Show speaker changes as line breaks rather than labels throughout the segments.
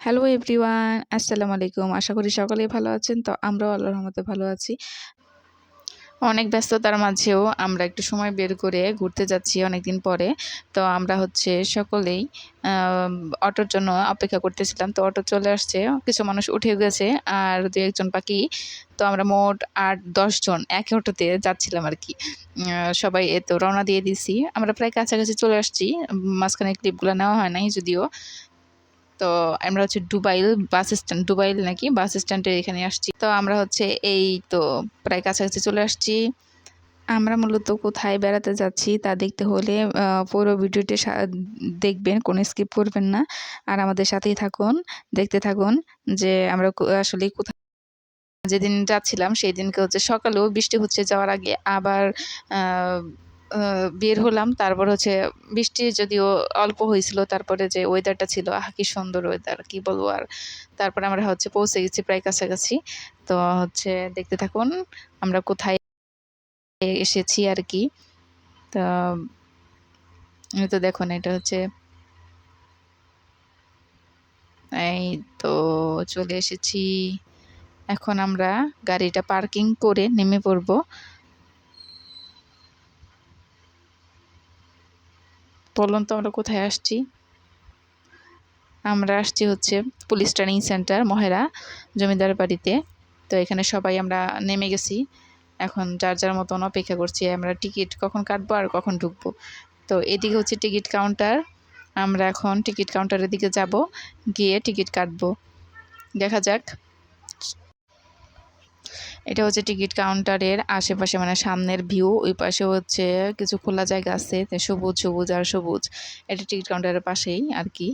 Hello everyone, আসসালামু আলাইকুম। আশা করি সকলেই ভালো আছেন। তো আমরাও আল্লাহর রহমতে ভালো আছি। অনেক ব্যস্ততার মাঝেও আমরা একটু সময় বের করে ঘুরতে যাচ্ছি অনেক দিন পরে। তো আমরা হচ্ছে সকলেই অটোর জন্য অপেক্ষা করতেছিলাম। তো অটো চলে আসছে, কিছু মানুষ উঠে গেছে আর দু একজন বাকি। তো আমরা মোট আট দশজন একই অটোতে যাচ্ছিলাম আর কি। সবাই এ তো রওনা দিয়ে দিছি। আমরা প্রায় কাছাকাছি চলে আসছি। মাঝখানে ক্লিপগুলো নেওয়া হয় নাই যদিও। তো আমরা হচ্ছে ডুবাইল বাস স্ট্যান্ড ডুবাইল নাকি বাস স্ট্যান্ডে এখানে আসছি। তো আমরা হচ্ছে এই তো প্রায় কাছাকাছি চলে আসছি। আমরা মূলত কোথায় বেড়াতে যাচ্ছি তা দেখতে হলে পুরো ভিডিওটি দেখবেন, কোনো স্কিপ করবেন না। আর আমাদের সাথেই থাকুন, দেখতে থাকুন যে আমরা আসলে কোথায় যেদিন যাচ্ছিলাম সেই দিনকে হচ্ছে সকালেও বৃষ্টি হচ্ছে যাওয়ার আগে আবার বের হলাম। তারপর হচ্ছে বৃষ্টি যদিও অল্প হয়েছিল, তারপরে যে ওয়েদারটা ছিল, আহ, কি সুন্দর ওয়েদার কি বলব আর। তারপরে আমরা হচ্ছে পৌঁছে গেছি প্রায় কাছাকাছি। তো হচ্ছে দেখতে থাকুন, আমরা কোথায় এসেছি আর কি। তা তো দেখুন, এটা হচ্ছে এই তো চলে এসেছি। এখন আমরা গাড়িটা পার্কিং করে নেমে পড়ব। বলুন তো আমরা কোথায় আসছি? আমরা আসছি হচ্ছে পুলিশ ট্রেনিং সেন্টার মহেরা জমিদার বাড়িতে। তো এখানে সবাই আমরা নেমে গেছি। এখন যার যার মতন অপেক্ষা করছি, আমরা টিকিট কখন কাটবো আর কখন ঢুকবো। তো এদিকে হচ্ছে টিকিট কাউন্টার। আমরা এখন টিকিট কাউন্টারের দিকে যাব, গিয়ে টিকিট কাটবো। দেখা যাক। এটা হচ্ছে টিকিট কাউন্টারের আশেপাশে মানে সামনের ভিউ ওই পাশে হচ্ছে কিছু খোলা জায়গা আছে সবুজ সবুজ আর সবুজ। এটা টিকিট কাউন্টারের পাশেই আর কি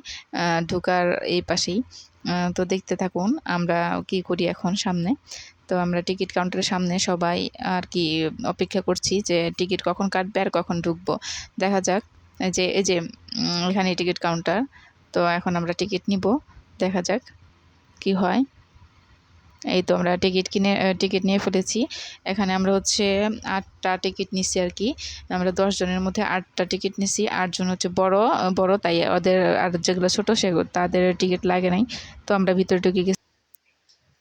ঢোকার এই পাশেই। তো দেখতে থাকুন আমরা কি করি এখন সামনে। তো আমরা টিকিট কাউন্টারের সামনে সবাই আর কি অপেক্ষা করছি যে টিকিট কখন কাটবে আর কখন ঢুকবো। দেখা যাক যে, এই যে এখানে টিকিট কাউন্টার, তো এখন আমরা টিকিট নিব, দেখা যাক কি হয়। এই তো আমরা টিকিট কিনে টিকিট নিয়ে ফেলেছি। এখানে আমরা হচ্ছে আটটা টিকিট নিছি আর কি। আমরা দশ জনের মধ্যে আটটা টিকিট নিছি, আটজন হচ্ছে বড় বড় তাই ওদের আর যেগুলো ছোটো সেগুলো তাদের টিকিট লাগে নাই। তো আমরা ভিতরে ঢুকে গেছি।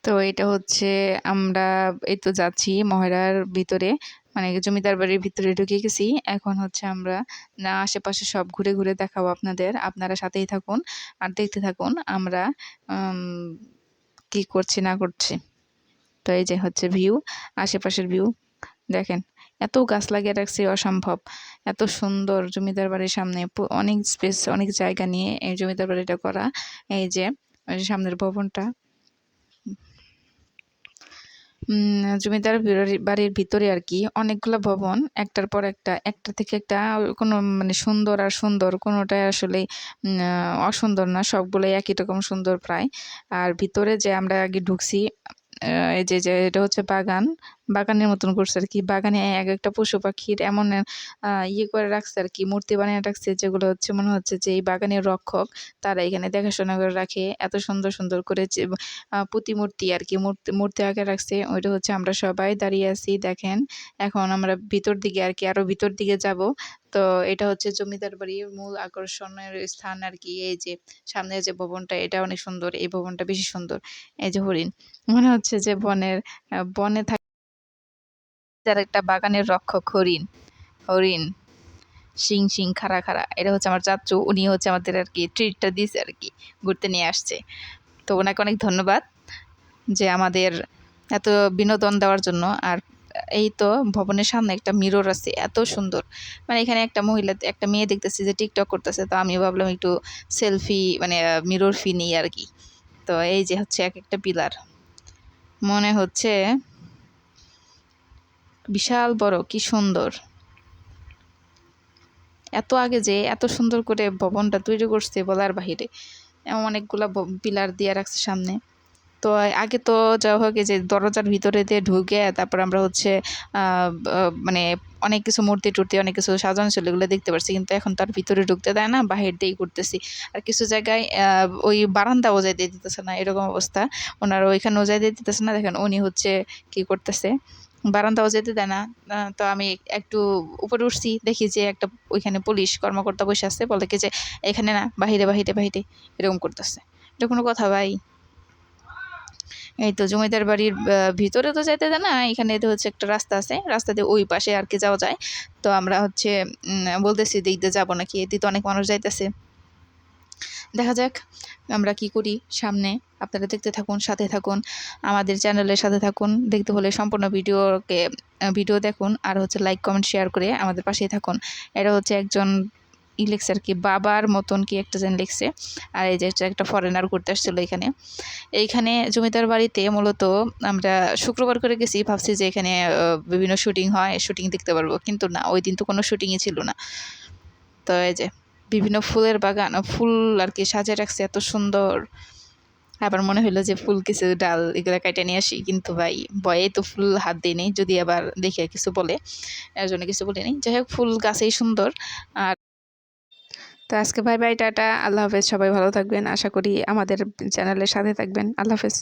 তো এটা হচ্ছে আমরা এই তো যাচ্ছি মহেরার ভিতরে মানে জমিদার বাড়ির ভিতরে ঢুকে গেছি। এখন হচ্ছে আমরা না, আশেপাশে সব ঘুরে ঘুরে দেখাবো আপনাদের। আপনারা সাথেই থাকুন আর দেখতে থাকুন। আমরা কি করছি না করছি। তো এই যে হচ্ছে ভিউ আশেপাশের ভিউ দেখেন, এত গাছ লাগিয়ে রাখছি অসম্ভব। এত সুন্দর জমিদার বাড়ির সামনে অনেক স্পেস অনেক জায়গা নিয়ে এই জমিদার বাড়িটা করা। এই যে সামনের ভবনটা। জমিদার বাড়ির ভিতরে আর কি অনেকগুলো ভবন, একটার পর একটা একটা থেকে একটা কোনো মানে সুন্দর আর সুন্দর, কোনোটাই আসলে অসুন্দর না, সবগুলোই একই রকম সুন্দর প্রায়। আর ভিতরে যে আমরা আগে ঢুকছি এই যে যে এটা হচ্ছে বাগান বাগানের মতন করছে আর কি বাগানে এক একটা পশু পাখির এমন ইয়ে করে রাখছে আর কি মূর্তি বানিয়ে রাখছে, যেগুলো হচ্ছে মনে হচ্ছে যে এই বাগানের রক্ষক। তারা এখানে দেখাশোনা করে রাখে, এত সুন্দর সুন্দর করে যে প্রতিমূর্তি আর কি মূর্তি মূর্তি আঁকে রাখছে। ওইটা হচ্ছে আমরা সবাই দাঁড়িয়ে আছি, দেখেন। এখন আমরা ভিতর দিকে আর কি আরও ভিতর দিকে যাব। তো এটা হচ্ছে জমিদার বাড়ির মূল আকর্ষণের স্থান আর কি এই যে সামনে যে ভবনটা, এটা অনেক সুন্দর, এই ভবনটা বেশি সুন্দর। এই যে হরিণ, মনে হচ্ছে যে বনের বনে থাকে যার একটা বাগানের রক্ষক, হরিণ। হরিণ, শিং শিং, খাড়া খাড়া। এটা হচ্ছে আমার চাচু, উনি হচ্ছে আমাদের আর কি ট্রিটটা দিয়েছে আর কি, ঘুরতে নিয়ে আসছে। তো ওনাকে অনেক ধন্যবাদ যে আমাদের এত বিনোদন দেওয়ার জন্য। আর এই তো ভবনের সামনে একটা মিরর আছে, এত সুন্দর। মানে এখানে একটা মহিলা, একটা মেয়ে দেখতেছি যে টিকটক করতেছে, তো আমি ভাবলাম একটু সেলফি মানে মিরর ফি নিই আর কি। তো এই যে হচ্ছে এক একটা পিলার। মনে হচ্ছে বিশাল বড়, কি সুন্দর। এত আগে যে এত সুন্দর করে ভবনটা তৈরি করছে বলার বাহিরে অনেকগুলা পিলার দিয়ে রাখছে সামনে। তো আগে তো যা হোক যে দরজার ভিতরে দিয়ে ঢুকে তারপর আমরা হচ্ছে মানে অনেক কিছু মূর্তি টুর্তি, অনেক কিছু সাজানো ছিল এগুলো দেখতে পারছি, কিন্তু এখন তার ভিতরে ঢুকতে দেয় না, বাহির দিয়েই করতেছি আর কিছু জায়গায় ওই বারান্দাও যাই দিয়ে দিতেছে না, এরকম অবস্থা। ওনারা ওইখানেও যাই দিয়ে দিতেছে না, দেখেন উনি হচ্ছে কি করতেছে বারান্দাও যেতে দেয় না। তো আমি একটু উপরে উঠছি, দেখি যে একটা ওইখানে পুলিশ কর্মকর্তা বসে আসছে বলে কি যে, এখানে না, বাহিরে বাহিরে বাহিরে। এরকম করতেছে। এটা কোনো কথা ভাই। এই তো জমিদার বাড়ির ভিতরে তো যাইতে না, এখানে তো হচ্ছে একটা রাস্তা আছে। রাস্তা দিয়ে ওই পাশে আর কি যাওয়া যায়। তো আমরা হচ্ছে বলতেছি দেখতে যাব নাকি? এদিকে তো অনেক মানুষ যাইতেছে। দেখা যাক আমরা কি করি সামনে। আপনারা দেখতে থাকুন, সাথে থাকুন, আমাদের চ্যানেলের সাথে থাকুন। দেখতে হলে সম্পূর্ণ ভিডিওকে ভিডিও দেখুন আর হচ্ছে লাইক কমেন্ট শেয়ার করে আমাদের পাশেই থাকুন। এটা হচ্ছে একজন ই আর কি, বাবার মতন কি একটা যেন লিখছে। আর এই যে একটা ফরেনার ঘুরতে আসছিল এখানে। এইখানে জমিদার বাড়িতে মূলত আমরা শুক্রবার করে গেছি, ভাবছি যে এখানে বিভিন্ন শুটিং হয় শুটিং দেখতে পারব। কিন্তু না, ওই দিন তো কোনো শুটিংই ছিল না। তো এই যে বিভিন্ন ফুলের বাগান ফুল আর কি সাজিয়ে রাখছে, এত সুন্দর। আবার মনে হলো যে ফুল কিছু ডাল এগুলো কেটে নিয়ে আসি, কিন্তু ভাই, ভয়ে তো ফুল হাত দিই নেই, যদি আবার দেখে কিছু বলে। এর জন্য কিছু বলিনি যাই হোক, ফুল গাছেই সুন্দর। আর তো আজকে ভাই ভাই টাটা। আল্লাহ হাফেজ, সবাই ভালো থাকবেন। আশা করি আমাদের চ্যানেলের সাথে থাকবেন। আল্লাহ হাফেজ।